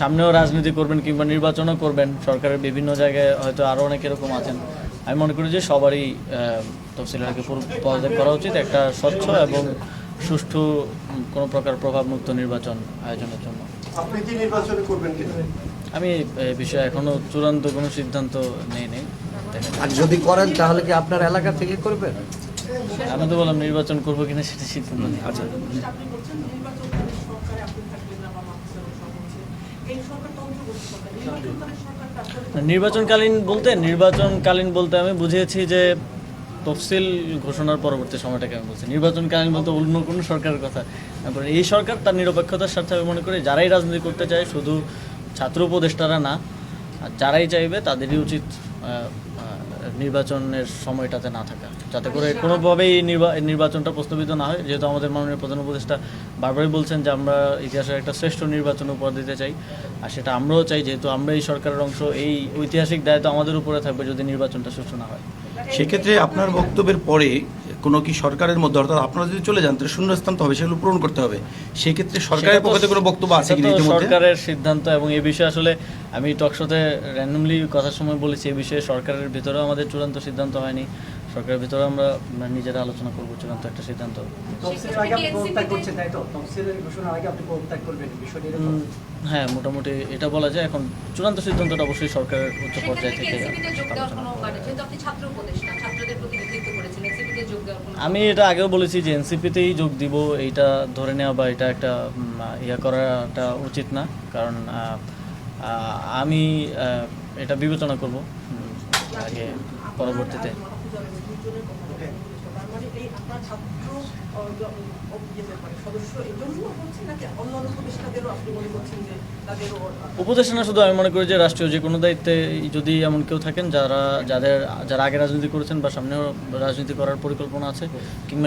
সামনেও রাজনীতি করবেন কিংবা নির্বাচনও করবেন সরকারের বিভিন্ন জায়গায় হয়তো আরও অনেক এরকম আছেন। আমি মনে করি যে সবারই তফসিলারকে পদত্যাগ করা উচিত একটা স্বচ্ছ এবং সুষ্ঠু কোনো প্রকার প্রভাবমুক্ত নির্বাচন আয়োজনের জন্য। আপনি কি নির্বাচনে করবেন কিনা? আমি এই বিষয়ে এখনও চূড়ান্ত কোনো সিদ্ধান্ত নেই নেই। আর যদি করেন তাহলে কি আপনার এলাকা থেকে করবেন? আমি তো বললাম নির্বাচন করব কিনা সেটা সিদ্ধান্ত নেই। আচ্ছা আপনি বলছেন নির্বাচন করে সরকারে আপনি থাকবেন না বা মাহফুজের সব হচ্ছে এই সরকার তন্ত্রবর্তী সরকার নির্বাচনকালীন বলতে নির্বাচনকালীন বলতে আমি বুঝিয়েছি যে তফসিল ঘোষণার পরবর্তী সময়টাকে আমি বলছি। নির্বাচনকালীন বলতে অন্য কোনো সরকারের কথা। তারপরে এই সরকার তার নিরপেক্ষতার স্বার্থে আমি মনে করি, যারাই রাজনীতি করতে চায়, শুধু ছাত্র উপদেষ্টারা না, আর যারাই চাইবে তাদেরই উচিত নির্বাচনের সময়টাতে না থাকা, যাতে করে কোনোভাবেই নির্বা- নির্বাচনটা প্রস্তাবিত না হয়। যেহেতু আমাদের মাননীয় প্রধান উপদেষ্টা বারবারই বলছেন যে আমরা ইতিহাসের একটা শ্রেষ্ঠ নির্বাচন উপহার দিতে চাই, আর সেটা আমরাও চাই, যেহেতু আমরা এই সরকারের অংশ, এই ঐতিহাসিক দায়িত্ব আমাদের উপরে থাকবে যদি নির্বাচনটা সুষ্ঠু না হয়। সেক্ষেত্রে আপনার বক্তব্যের পরে কোনো কি সরকারের মধ্যে অর্থাৎ আপনারা যদি চলে যান তাহলে শূন্যস্থান তো হবে সেগুলো পূরণ করতে হবে। সেক্ষেত্রে সরকারের সেটা পক্ষ থেকে কোনো বক্তব্য আছে ইতিমধ্যে? সরকারের সিদ্ধান্ত এবং এই বিষয়ে আসলে আমি টকশোতে র্যান্ডমলি কথার সময় বলেছি এই বিষয়ে সরকারের ভিতরেও আমাদের চূড়ান্ত সিদ্ধান্ত হয়নি। সরকারের ভিতরে আমরা নিজেরা আলোচনা করব চূড়ান্ত একটা সিদ্ধান্ত। হ্যাঁ মোটামুটি এটা বলা যায়। এখন চূড়ান্ত সিদ্ধান্তটা অবশ্যই সরকারের উচ্চ পর্যায় থেকে আমি এটা আগেও বলেছি যে এনসিপিতেই যোগ দিব, এইটা ধরে নেওয়া বা এটা একটা ইয়া করাটা উচিত না। কারণ আমি এটা বিবেচনা করব আগে পরবর্তীতে। ছাত্র আহ, জ- ও ইয়েতে মানে সদস্য এই জন্য হচ্ছে নাকি অন্যান্য উপদেষ্টাদেরও আপনি মনে করছেন যে তাদেরও আহ, উপদেষ্টা না শুধু আমি মনে করি যে রাষ্ট্রীয় যে কোনো দায়িত্বে যদি এমন কেউ থাকেন যারা যাদের যারা আগে রাজনীতি করেছেন বা সামনেও রাজনীতি করার পরিকল্পনা আছে কিংবা